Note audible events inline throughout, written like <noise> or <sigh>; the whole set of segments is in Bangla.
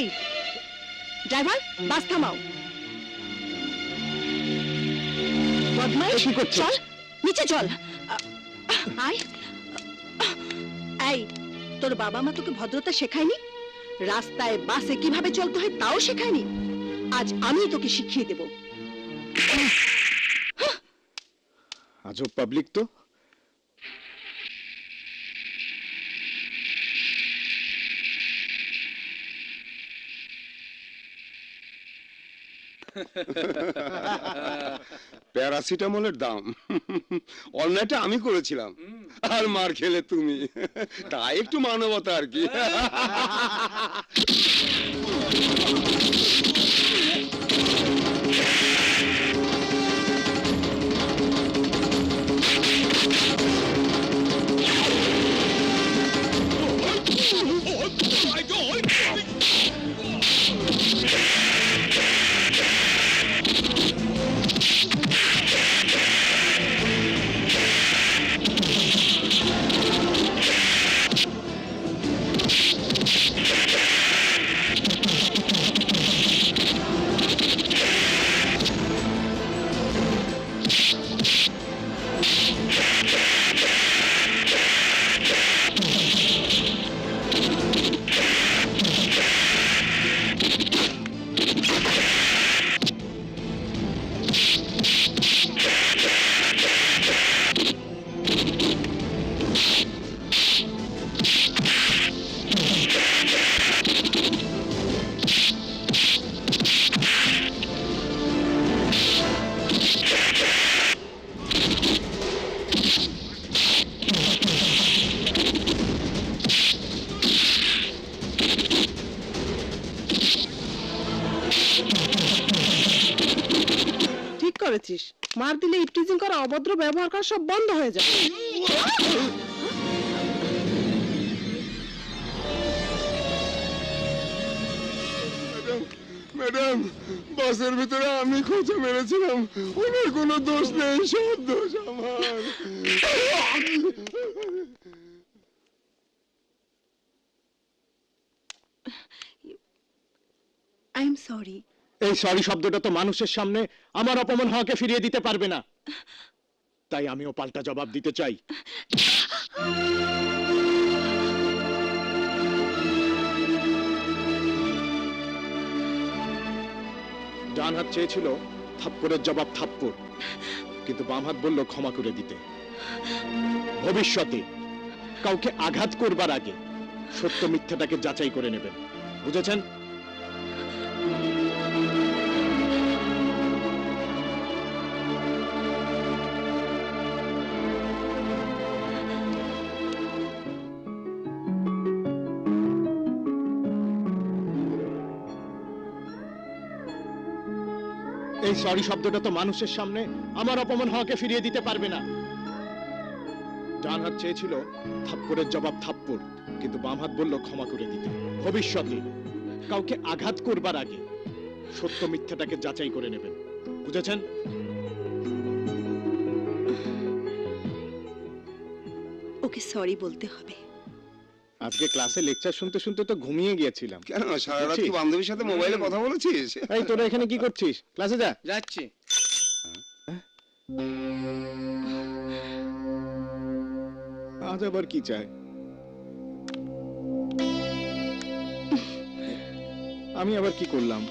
এই ড্রাইভার বাস থামাও। বদমাইশ কি করছ? চল নিচে চল। আয়। এই তোর বাবা মা তোকে ভদ্রতা শেখায়নি? রাস্তায় বাসে কীভাবে চলতে হয় তাও শেখায়নি? আজ আমি তোকে শিখিয়ে দেব। আজব পাবলিক তো। <laughs> প্যারাসিটামলের দাম। অন্যায়টা আমি করেছিলাম। আর মার খেলে তুমি। তাই একটু মানবতা আর কি। <laughs> করেছিস? মার দিলে ইপটিজিং করা অভদ্র ব্যবহার করা সব বন্ধ হয়ে যাবে। ম্যাডাম বাসের ভিতরে আমি খোঁচা মেরেছিলাম। ওনার কোনো দোষ নেই সব দোষ আমার। I am sorry. এই সরি শব্দটা তো মানুষের সামনে আমার অপমান হওয়াকে ফিরিয়ে দিতে পারবে না। তাই আমিও পাল্টা জবাব দিতে চাই। ডান হাত চেয়েছিল থাপ্পড়ের জবাব থাপ্পড়, কিন্তু বাম হাত বলল ক্ষমা করে দিতে। ভবিষ্যতে কাউকে আঘাত করবার আগে সত্য মিথ্যাটাকে যাচাই করে নেবেন। বুঝেছেন? এই সরি শব্দটা তো মানুষের সামনে আমার অপমান হওয়াকে ফিরিয়ে দিতে পারবে না। ডান হাত চেয়েছিল থাপ্পড়ের জবাব থাপ্পড়, কিন্তু বাম হাত বলল ক্ষমা করে দিতে। ভবিষ্যতে কাউকে আঘাত করবার আগে সত্য মিথ্যাটাকে যাচাই করে নেবেন। বুঝেছেন? ওকে সরি বলতে হবে। আজকে ক্লাসে লেকচার শুনতে শুনতে তো ঘুমিয়ে গিয়েছিলাম। কেন? সারা রাত কি বান্ধবীর সাথে মোবাইলে কথা বলেছিস? এই তোরা এখানে কি করছিস? ক্লাসে যা। যাচ্ছি। আজ আবার কি চাই? আমি আবার কি করলাম?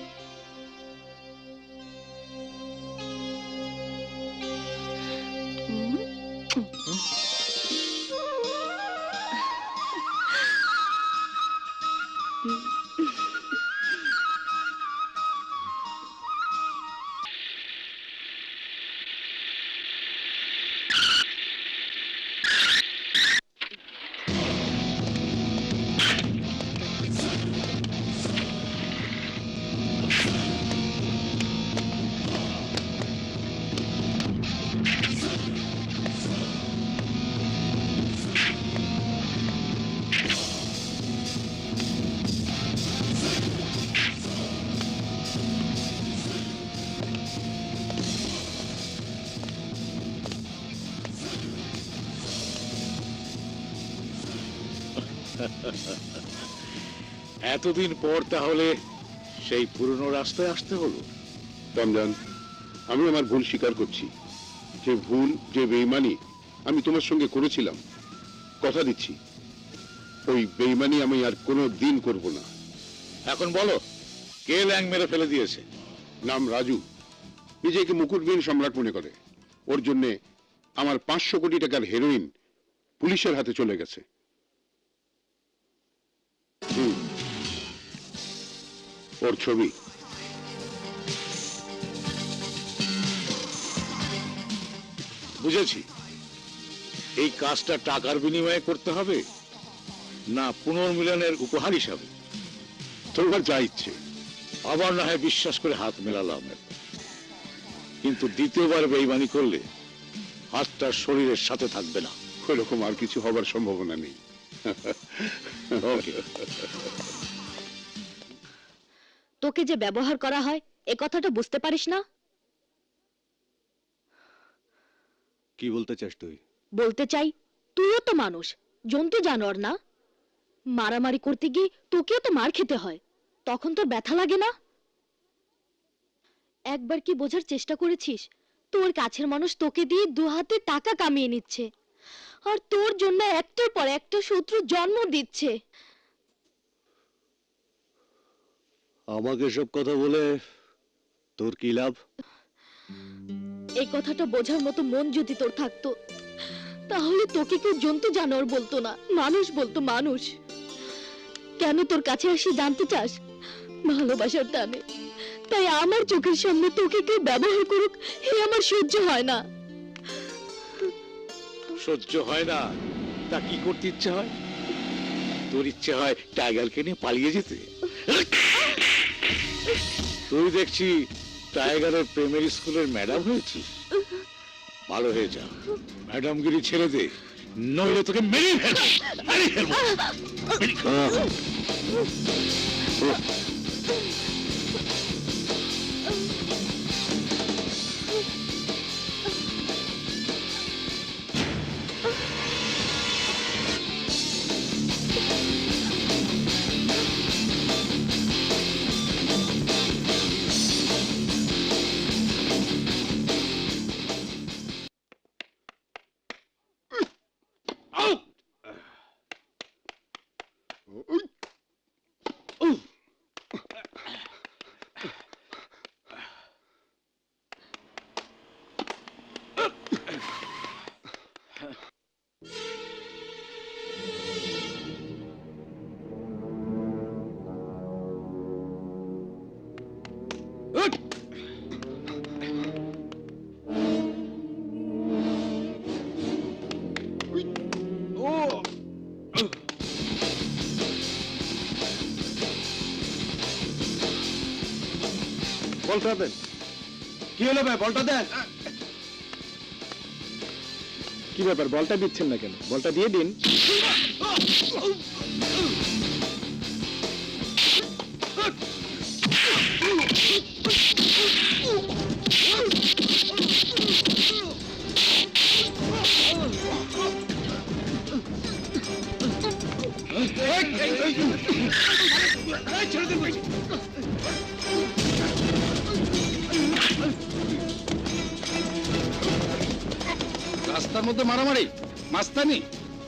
<laughs> এতদিন পর তাহলে সেই পুরনো রাস্তায় আসতে হলো। রমজান আমি আমার ভুল স্বীকার করছি। যে ভুল যে বেইমানি আমি তোমার সঙ্গে করেছিলাম কথা দিচ্ছি। ওই বেইমানি আমি আর কোনো দিন করব না। এখন বলো কে ল্যাং মেরে ফেলে দিয়েছে? নাম রাজু। নিজেকে মুকুটবিহীন সম্রাট মনে করে। ওর জন্যে আমার পাঁচশো কোটি টাকার হেরোইন পুলিশের হাতে চলে গেছে। ওর ছবি। বুঝেছি। এই কাজটা টাকার বিনিময়ে করতে হবে, না পুনর্মিলনের উপহার হিসাবে। তোমার যা ইচ্ছে। আবার না হয় বিশ্বাস করে হাত মেলালাম। কিন্তু দ্বিতীয়বার বেইমানি করলে হাতটা শরীরের সাথে থাকবে না। ওরকম আর কিছু হবার সম্ভাবনা নেই। তোকে যে ব্যবহার করা হয় এ কথাটা বুঝতে পারিস না? কি বলতে চাস তুই? বলতে চাই তুইও তো মানুষ জন্তু জানোয়ার না? মারামারি করতে গিয়ে তোকেও তো মার খেতে হয় তখন তোর ব্যথা লাগে না? একবার কি বোঝার চেষ্টা করেছিস? তোর কাছের মানুষ তোকে দিয়ে দু হাতে টাকা কামিয়ে নিচ্ছে। আর তোর জন্য একটার পর একটা শত্রু জন্ম দিচ্ছে। আমাকে সব কথা বলে তোর কি লাভ? এই কথাটা বোঝার মতো মন যদি তোর থাকতো তাহলে তোকে কেউ জন্তু জানোয়ার বলতো না মানুষ বলতো মানুষ। কেন তোর কাছে আসি জানতে চাস? ভালোবাসার টানে। তাই আমার চোখের সামনে তোকে কেউ ব্যবহার করুক হে আমার সহ্য হয় না। সহ্য হয় না। তা কি করতে ইচ্ছে হয়? তোর ইচ্ছে হয় টাইগারকে নিয়ে পালিয়ে যেতে। তুই দেখছি টাইগারের প্রেমের স্কুলের ম্যাডাম হয়েছিস। ভালো হয়ে যা। ম্যাডামগিরি ছেড়ে দে। নইলে তোকে মেরে ফেলব। দেন। কি হলো ভাই? বলটা দেন। কি ব্যাপার? বলটা দিচ্ছেন না কেন? বলটা দিয়ে দিন। রাস্তার মধ্যে মারামারি? মাস্তানি?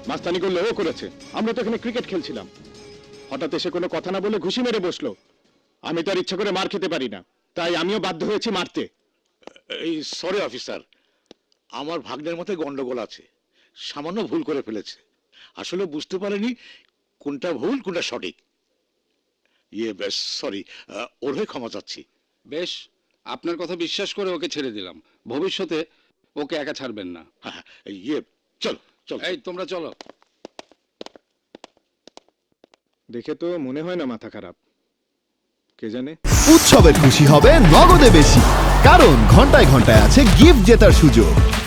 মাস্তানি করলে ও করেছে। আমরা তো এখানে ক্রিকেট খেলছিলাম। হঠাৎ এসে কোনো কথা না বলে ঘুষি মেরে বসল। আমি তো আর ইচ্ছা করে মার খেতে পারি না। তাই আমিও বাধ্য হয়েছি মারতে। এই সরি অফিসার আমার ভাগ্নের মধ্যে গন্ডগোল আছে। সামান্য ভুল করে ফেলেছে। আসলে বুঝতে পারেনি কোনটা ভুল কোনটা সঠিক। ইয়ে বেশ সরি ওর হয়ে ক্ষমা চাচ্ছি। বেশ আপনার কথা বিশ্বাস করে ওকে ছেড়ে দিলাম। ভবিষ্যতে ওকে একা ছাড়বেন না। <laughs> হ্যাঁ ইয়ে চলো চলো এই তোমরা চলো। দেখে তো মনে হয় না মাথা খারাপ। কে জানে? উৎসবের খুশি হবে নগদে বেশি কারণ ঘন্টায় ঘন্টায় আছে গিফট জেতার সুযোগ।